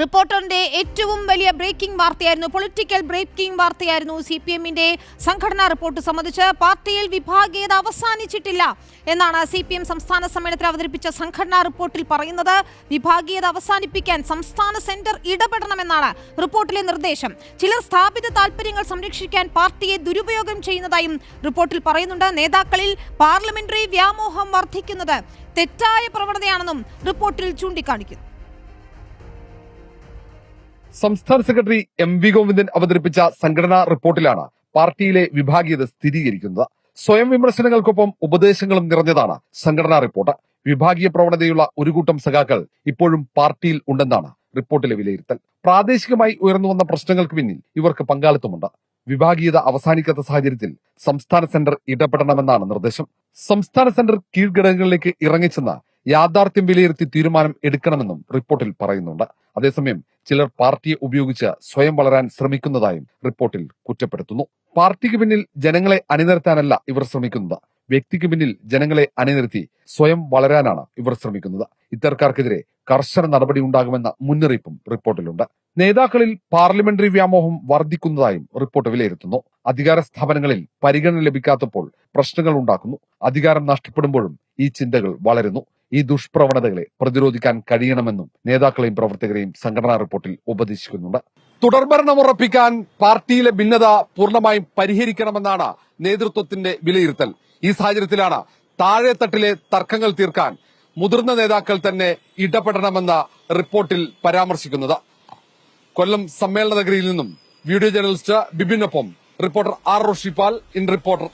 റിപ്പോർട്ടറിന്റെ ഏറ്റവും വലിയ ബ്രേക്കിംഗ് വാർത്തയായിരുന്നു പൊളിറ്റിക്കൽ ബ്രേക്കിംഗ് വാർത്തയായിരുന്നു സി പി എമ്മിന്റെ സംഘടനാ റിപ്പോർട്ട് സംബന്ധിച്ച്. പാർട്ടിയിൽ വിഭാഗീയത അവസാനിച്ചിട്ടില്ല എന്നാണ് സി പി എം സംസ്ഥാന സമ്മേളനത്തിൽ അവതരിപ്പിച്ച സംഘടനാ റിപ്പോർട്ടിൽ പറയുന്നത്. വിഭാഗീയത അവസാനിപ്പിക്കാൻ സംസ്ഥാന സെന്റർ ഇടപെടണമെന്നാണ് റിപ്പോർട്ടിലെ നിർദ്ദേശം. ചിലർ സ്ഥാപിത താൽപര്യങ്ങൾ സംരക്ഷിക്കാൻ പാർട്ടിയെ ദുരുപയോഗം ചെയ്യുന്നതായും റിപ്പോർട്ടിൽ പറയുന്നുണ്ട്. നേതാക്കളിൽ പാർലമെന്ററി വ്യാമോഹം വർദ്ധിക്കുന്നത് തെറ്റായ പ്രവണതയാണെന്നും റിപ്പോർട്ടിൽ ചൂണ്ടിക്കാണിക്കുന്നു. സംസ്ഥാന സെക്രട്ടറി എം വി ഗോവിന്ദൻ അവതരിപ്പിച്ച സംഘടനാ റിപ്പോർട്ടിലാണ് പാർട്ടിയിലെ വിഭാഗീയത സ്ഥിരീകരിക്കുന്നത്. സ്വയം വിമർശനങ്ങൾക്കൊപ്പം ഉപദേശങ്ങളും നിറഞ്ഞതാണ് സംഘടനാ റിപ്പോർട്ട്. വിഭാഗീയ പ്രവണതയുള്ള ഒരു കൂട്ടം സഖാക്കൾ ഇപ്പോഴും പാർട്ടിയിൽ ഉണ്ടെന്നാണ് റിപ്പോർട്ടിലെ വിലയിരുത്തൽ. പ്രാദേശികമായി ഉയർന്നു വന്ന പ്രശ്നങ്ങൾക്ക് പിന്നിൽ ഇവർക്ക് പങ്കാളിത്തമുണ്ട്. വിഭാഗീയത അവസാനിക്കാത്ത സാഹചര്യത്തിൽ സംസ്ഥാന സെന്റർ ഇടപെടണമെന്നാണ് നിർദ്ദേശം. സംസ്ഥാന സെന്റർ കീഴ്ഘടകങ്ങളിലേക്ക് ഇറങ്ങിച്ചെന്ന് യാഥാർത്ഥ്യം വിലയിരുത്തി തീരുമാനം എടുക്കണമെന്നും റിപ്പോർട്ടിൽ പറയുന്നുണ്ട്. അതേസമയം ചിലർ പാർട്ടിയെ ഉപയോഗിച്ച് സ്വയം വളരാൻ ശ്രമിക്കുന്നതായും റിപ്പോർട്ടിൽ കുറ്റപ്പെടുത്തുന്നു. പാർട്ടിക്ക് പിന്നിൽ ജനങ്ങളെ അണിനിരത്താനല്ല ഇവർ ശ്രമിക്കുന്നത്. വ്യക്തിക്ക് പിന്നിൽ ജനങ്ങളെ അണിനിരത്തി സ്വയം വളരാനാണ് ഇവർ ശ്രമിക്കുന്നത്. ഇത്തരക്കാർക്കെതിരെ കർശന നടപടി ഉണ്ടാകുമെന്ന മുന്നറിയിപ്പും റിപ്പോർട്ടിലുണ്ട്. നേതാക്കളിൽ പാർലമെന്ററി വ്യാമോഹം വർദ്ധിക്കുന്നതായും റിപ്പോർട്ട് വിലയിരുത്തുന്നു. അധികാര സ്ഥാപനങ്ങളിൽ പരിഗണന ലഭിക്കാത്തപ്പോൾ പ്രശ്നങ്ങൾ ഉണ്ടാക്കുന്നു. അധികാരം നഷ്ടപ്പെടുമ്പോഴും ഈ ചിന്തകൾ വളരുന്നു. ഈ ദുഷ്പ്രവണതകളെ പ്രതിരോധിക്കാൻ കഴിയണമെന്നും നേതാക്കളെയും പ്രവർത്തകരെയും സംഘടനാ റിപ്പോർട്ടിൽ ഉപദേശിക്കുന്നുണ്ട്. തുടർഭരണം ഉറപ്പിക്കാൻ പാർട്ടിയിലെ ഭിന്നത പൂർണമായും പരിഹരിക്കണമെന്നാണ് നേതൃത്വത്തിന്റെ വിലയിരുത്തൽ. ഈ സാഹചര്യത്തിലാണ് താഴെത്തട്ടിലെ തർക്കങ്ങൾ തീർക്കാൻ മുതിർന്ന നേതാക്കൾ തന്നെ ഇടപെടണമെന്ന റിപ്പോർട്ടിൽ പരാമർശിക്കുന്നത്. കൊല്ലം സമ്മേളന നഗരിയിൽ നിന്നും video journalist ബിബിനൊപ്പം reporter R Roshipal in reporter.